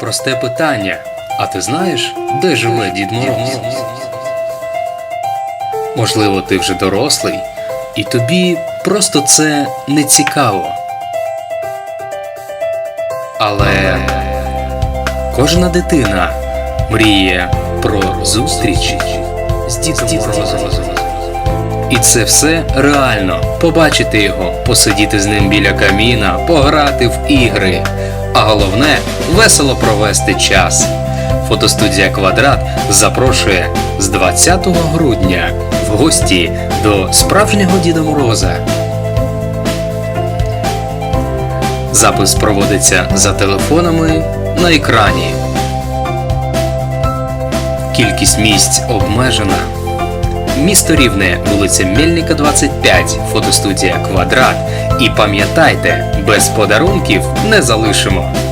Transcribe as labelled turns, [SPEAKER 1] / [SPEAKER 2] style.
[SPEAKER 1] Просте питання. А ти знаєш, де живе Дід Мороз? Можливо, ти вже дорослий, і тобі просто це не цікаво. Але кожна дитина мріє про зустріч з Дідом Морозом. І це все реально. Побачити його, посидіти з ним біля каміна, пограти в ігри. А головне весело провести час. Фотостудія Квадрат запрошує з 20 грудня в гості до справжнього Діда Мороза. Запис проводиться за телефонами на екрані. Кількість місць обмежена. Місто Рівне, вулиця Мельника, 25, фотостудія Квадрат. І пам'ятайте, без подарунків не залишимо.